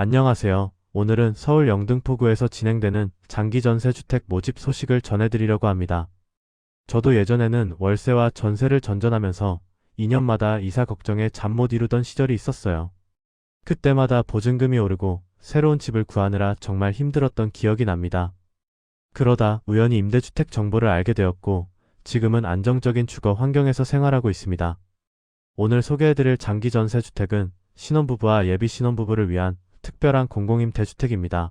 안녕하세요. 오늘은 서울 영등포구에서 진행되는 장기 전세 주택 모집 소식을 전해드리려고 합니다. 저도 예전에는 월세와 전세를 전전하면서 2년마다 이사 걱정에 잠 못 이루던 시절이 있었어요. 그때마다 보증금이 오르고 새로운 집을 구하느라 정말 힘들었던 기억이 납니다. 그러다 우연히 임대주택 정보를 알게 되었고 지금은 안정적인 주거 환경에서 생활하고 있습니다. 오늘 소개해드릴 장기 전세 주택은 신혼부부와 예비 신혼부부를 위한 특별한 공공임 대주택입니다.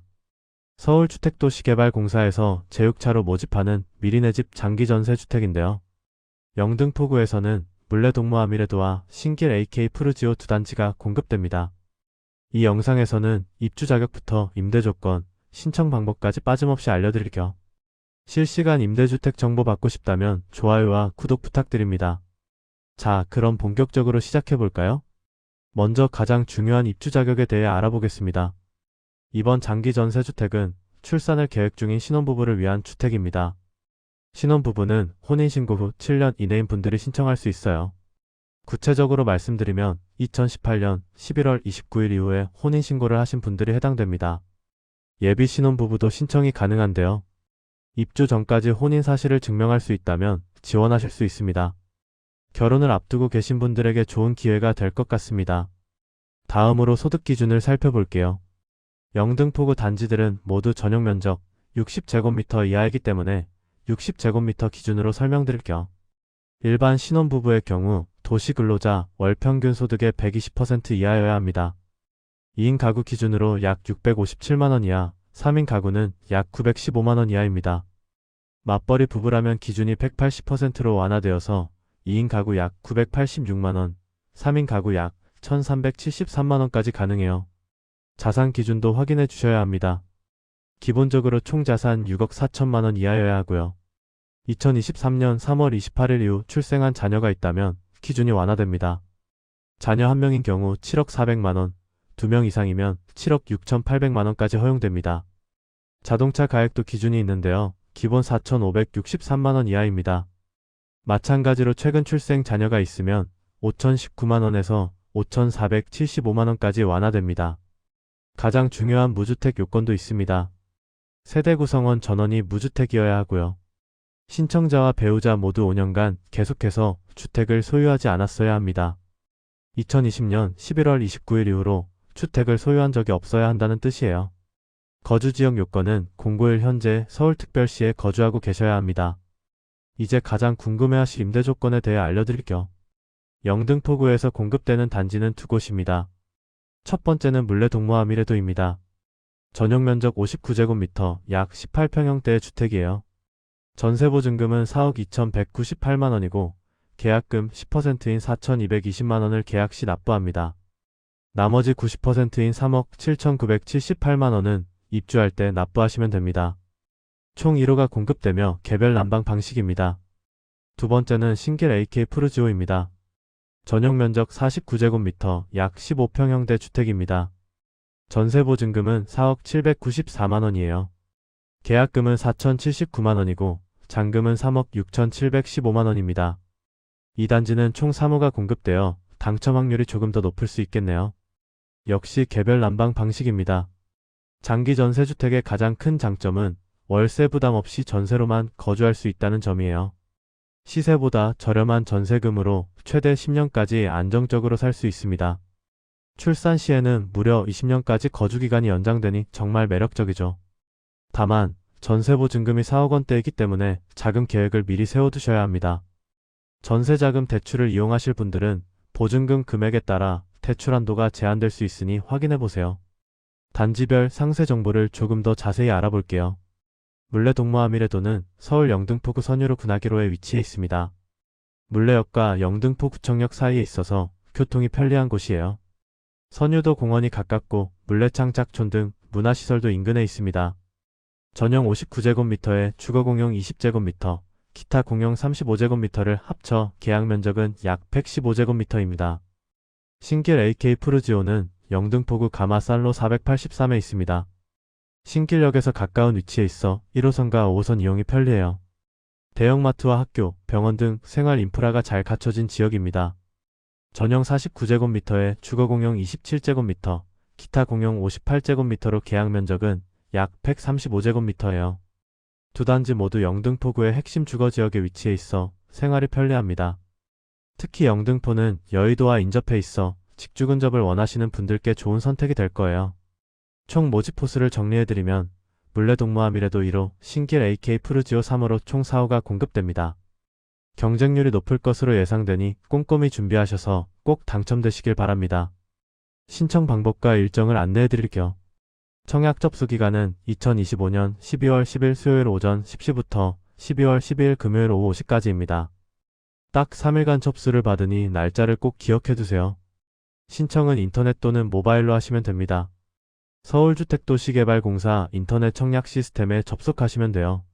서울주택도시개발공사에서 제6차로 모집하는 미리내 집 장기전세주택인데요. 영등포구에서는 물레동무 아미레도와 신길 AK 푸르지오 두 단지가 공급됩니다. 이 영상에서는 입주 자격부터 임대 조건, 신청 방법까지 빠짐없이 알려드릴게요. 실시간 임대주택 정보 받고 싶다면 좋아요와 구독 부탁드립니다. 자, 그럼 본격적으로 시작해볼까요? 먼저 가장 중요한 입주 자격에 대해 알아보겠습니다. 이번 장기 전세주택은 출산을 계획 중인 신혼부부를 위한 주택입니다. 신혼부부는 혼인신고 후 7년 이내인 분들이 신청할 수 있어요. 구체적으로 말씀드리면 2018년 11월 29일 이후에 혼인신고를 하신 분들이 해당됩니다. 예비 신혼부부도 신청이 가능한데요. 입주 전까지 혼인 사실을 증명할 수 있다면 지원하실 수 있습니다. 결혼을 앞두고 계신 분들에게 좋은 기회가 될 것 같습니다. 다음으로 소득 기준을 살펴볼게요. 영등포구 단지들은 모두 전용 면적 60제곱미터 이하이기 때문에 60제곱미터 기준으로 설명드릴게요. 일반 신혼부부의 경우 도시 근로자 월 평균 소득의 120% 이하여야 합니다. 2인 가구 기준으로 약 657만원 이하, 3인 가구는 약 915만원 이하입니다. 맞벌이 부부라면 기준이 180%로 완화되어서 2인 가구 약 986만원, 3인 가구 약 1373만원까지 가능해요. 자산 기준도 확인해 주셔야 합니다. 기본적으로 총 자산 6억 4천만원 이하여야 하고요. 2023년 3월 28일 이후 출생한 자녀가 있다면 기준이 완화됩니다. 자녀 한 명인 경우 7억 400만원, 2명 이상이면 7억 6,800만원까지 허용됩니다. 자동차 가액도 기준이 있는데요. 기본 4,563만원 이하입니다. 마찬가지로 최근 출생 자녀가 있으면 5,019만원에서 5,475만원까지 완화됩니다. 가장 중요한 무주택 요건도 있습니다. 세대 구성원 전원이 무주택이어야 하고요. 신청자와 배우자 모두 5년간 계속해서 주택을 소유하지 않았어야 합니다. 2020년 11월 29일 이후로 주택을 소유한 적이 없어야 한다는 뜻이에요. 거주 지역 요건은 091 현재 서울특별시에 거주하고 계셔야 합니다. 이제 가장 궁금해하실 임대 조건에 대해 알려드릴게요. 영등포구에서 공급되는 단지는 두 곳입니다. 첫 번째는 물레 동무아미레도입니다. 전용 면적 59제곱미터 약 18평형대의 주택이에요. 전세보증금은 4억 2,198만원이고 계약금 10%인 4,220만원을 계약 시 납부합니다. 나머지 90%인 3억 7,978만원은 입주할 때 납부하시면 됩니다. 총 1호가 공급되며 개별 난방 방식입니다. 두 번째는 신길 AK 푸르지오입니다. 전용 면적 49제곱미터 약 15평형대 주택입니다. 전세 보증금은 4억 794만원이에요. 계약금은 4,079만원이고 잔금은 3억 6,715만원입니다. 이 단지는 총 3호가 공급되어 당첨 확률이 조금 더 높을 수 있겠네요. 역시 개별 난방 방식입니다. 장기 전세주택의 가장 큰 장점은 월세 부담 없이 전세로만 거주할 수 있다는 점이에요. 시세보다 저렴한 전세금으로 최대 10년까지 안정적으로 살 수 있습니다. 출산 시에는 무려 20년까지 거주기간이 연장되니 정말 매력적이죠. 다만 전세보증금이 4억 원대이기 때문에 자금 계획을 미리 세워두셔야 합니다. 전세자금 대출을 이용하실 분들은 보증금 금액에 따라 대출 한도가 제한될 수 있으니 확인해보세요. 단지별 상세 정보를 조금 더 자세히 알아볼게요. 물레동무아미레도는 서울 영등포구 선유로 군하기로에 위치해 있습니다. 물레역과 영등포 구청역 사이에 있어서 교통이 편리한 곳이에요. 선유도 공원이 가깝고 물레창작촌 등 문화시설도 인근에 있습니다. 전용 59제곱미터에 주거 공용 20제곱미터, 기타 공용 35제곱미터를 합쳐 계약 면적은 약 115제곱미터입니다. 신길 AK 푸르지오는 영등포구 가마살로 483에 있습니다. 신길역에서 가까운 위치에 있어 1호선과 5호선 이용이 편리해요. 대형마트와 학교, 병원 등 생활 인프라가 잘 갖춰진 지역입니다. 전용 49제곱미터에 주거 공용 27제곱미터, 기타 공용 58제곱미터로 계약 면적은 약 135제곱미터예요. 두 단지 모두 영등포구의 핵심 주거 지역에 위치해 있어 생활이 편리합니다. 특히 영등포는 여의도와 인접해 있어 직주 근접을 원하시는 분들께 좋은 선택이 될 거예요. 총 모집 호수를 정리해드리면 물레동무와 미래도 1호, 신길 AK 푸르지오 3호로 총 4호가 공급됩니다. 경쟁률이 높을 것으로 예상되니 꼼꼼히 준비하셔서 꼭 당첨되시길 바랍니다. 신청 방법과 일정을 안내해드릴게요. 청약 접수 기간은 2025년 12월 10일 수요일 오전 10시부터 12월 12일 금요일 오후 5시까지입니다. 딱 3일간 접수를 받으니 날짜를 꼭 기억해두세요. 신청은 인터넷 또는 모바일로 하시면 됩니다. 서울주택도시개발공사 인터넷 청약 시스템에 접속하시면 돼요.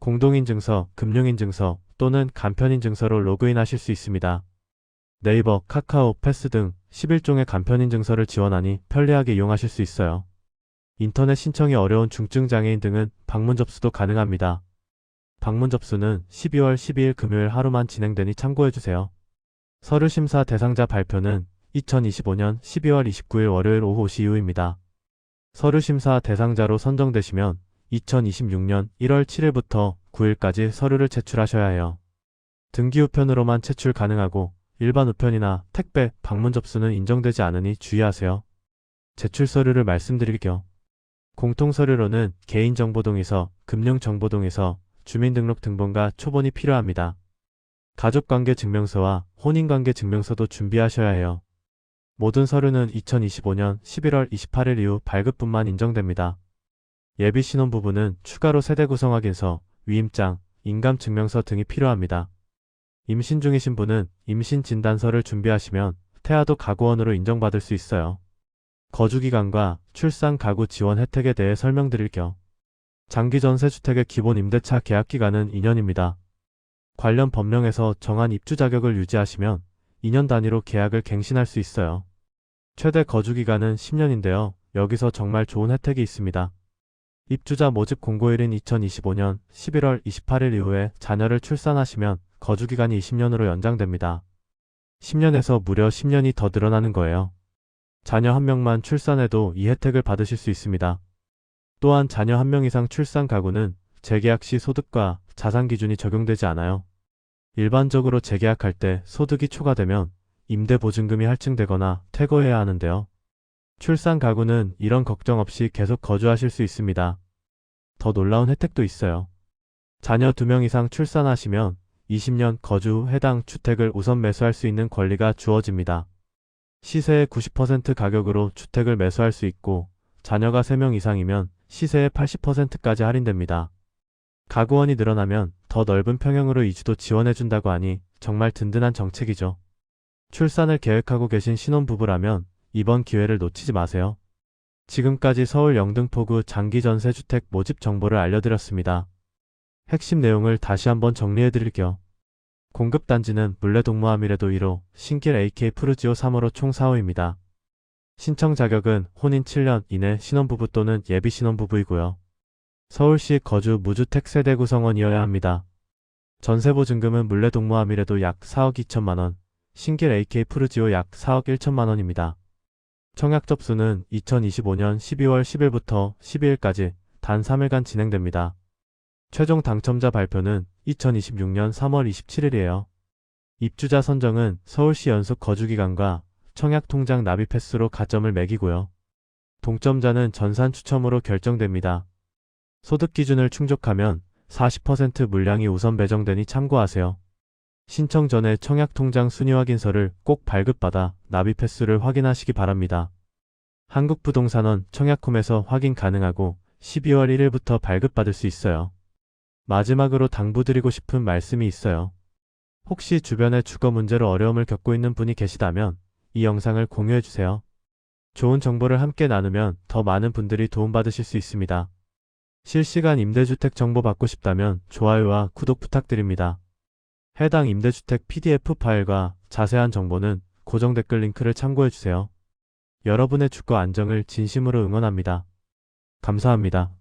공동인증서, 금융인증서 또는 간편인증서로 로그인하실 수 있습니다. 네이버, 카카오, 패스 등 11종의 간편인증서를 지원하니 편리하게 이용하실 수 있어요. 인터넷 신청이 어려운 중증장애인 등은 방문 접수도 가능합니다. 방문 접수는 12월 12일 금요일 하루만 진행되니 참고해주세요. 서류 심사 대상자 발표는 2025년 12월 29일 월요일 오후 5시 이후입니다. 서류 심사 대상자로 선정되시면 2026년 1월 7일부터 9일까지 서류를 제출하셔야 해요. 등기 우편으로만 제출 가능하고 일반 우편이나 택배, 방문 접수는 인정되지 않으니 주의하세요. 제출 서류를 말씀드릴게요. 공통 서류로는 개인정보동의서, 금융정보동의서, 주민등록등본과 초본이 필요합니다. 가족관계 증명서와 혼인관계 증명서도 준비하셔야 해요. 모든 서류는 2025년 11월 28일 이후 발급분만 인정됩니다. 예비 신혼 부부는 추가로 세대 구성 확인서, 위임장, 인감 증명서 등이 필요합니다. 임신 중이신 분은 임신 진단서를 준비하시면 태아도 가구원으로 인정받을 수 있어요. 거주기간과 출산 가구 지원 혜택에 대해 설명드릴게요. 장기 전세주택의 기본 임대차 계약기간은 2년입니다. 관련 법령에서 정한 입주 자격을 유지하시면 2년 단위로 계약을 갱신할 수 있어요. 최대 거주기간은 10년인데요. 여기서 정말 좋은 혜택이 있습니다. 입주자 모집 공고일인 2025년 11월 28일 이후에 자녀를 출산하시면 거주기간이 20년으로 연장됩니다. 10년에서 무려 10년이 더 늘어나는 거예요. 자녀 한 명만 출산해도 이 혜택을 받으실 수 있습니다. 또한 자녀 한 명 이상 출산 가구는 재계약 시 소득과 자산 기준이 적용되지 않아요. 일반적으로 재계약할 때 소득이 초과되면 임대보증금이 할증되거나 퇴거해야 하는데요. 출산 가구는 이런 걱정 없이 계속 거주하실 수 있습니다. 더 놀라운 혜택도 있어요. 자녀 2명 이상 출산하시면 20년 거주 후 해당 주택을 우선 매수할 수 있는 권리가 주어집니다. 시세의 90% 가격으로 주택을 매수할 수 있고 자녀가 3명 이상이면 시세의 80%까지 할인됩니다. 가구원이 늘어나면 더 넓은 평형으로 이주도 지원해준다고 하니 정말 든든한 정책이죠. 출산을 계획하고 계신 신혼부부라면 이번 기회를 놓치지 마세요. 지금까지 서울 영등포구 장기전세주택 모집 정보를 알려드렸습니다. 핵심 내용을 다시 한번 정리해드릴게요. 공급단지는 물레동무함이래도 1호, 신길 AK 푸르지오 3호로 총 4호입니다. 신청 자격은 혼인 7년 이내 신혼부부 또는 예비 신혼부부이고요. 서울시 거주 무주택 세대 구성원이어야 합니다. 전세보증금은 물레동무함이래도 약 4억 2천만원, 신길 AK 푸르지오 약 4억 1천만 원입니다. 청약 접수는 2025년 12월 10일부터 12일까지 단 3일간 진행됩니다. 최종 당첨자 발표는 2026년 3월 27일이에요. 입주자 선정은 서울시 연속 거주기간과 청약 통장 납입 횟수로 가점을 매기고요. 동점자는 전산 추첨으로 결정됩니다. 소득 기준을 충족하면 40% 물량이 우선 배정되니 참고하세요. 신청 전에 청약 통장 순위 확인서를 꼭 발급받아 납입 횟수를 확인하시기 바랍니다. 한국부동산원 청약홈에서 확인 가능하고 12월 1일부터 발급받을 수 있어요. 마지막으로 당부드리고 싶은 말씀이 있어요. 혹시 주변에 주거 문제로 어려움을 겪고 있는 분이 계시다면 이 영상을 공유해주세요. 좋은 정보를 함께 나누면 더 많은 분들이 도움받으실 수 있습니다. 실시간 임대주택 정보 받고 싶다면 좋아요와 구독 부탁드립니다. 해당 임대주택 PDF 파일과 자세한 정보는 고정 댓글 링크를 참고해주세요. 여러분의 주거 안정을 진심으로 응원합니다. 감사합니다.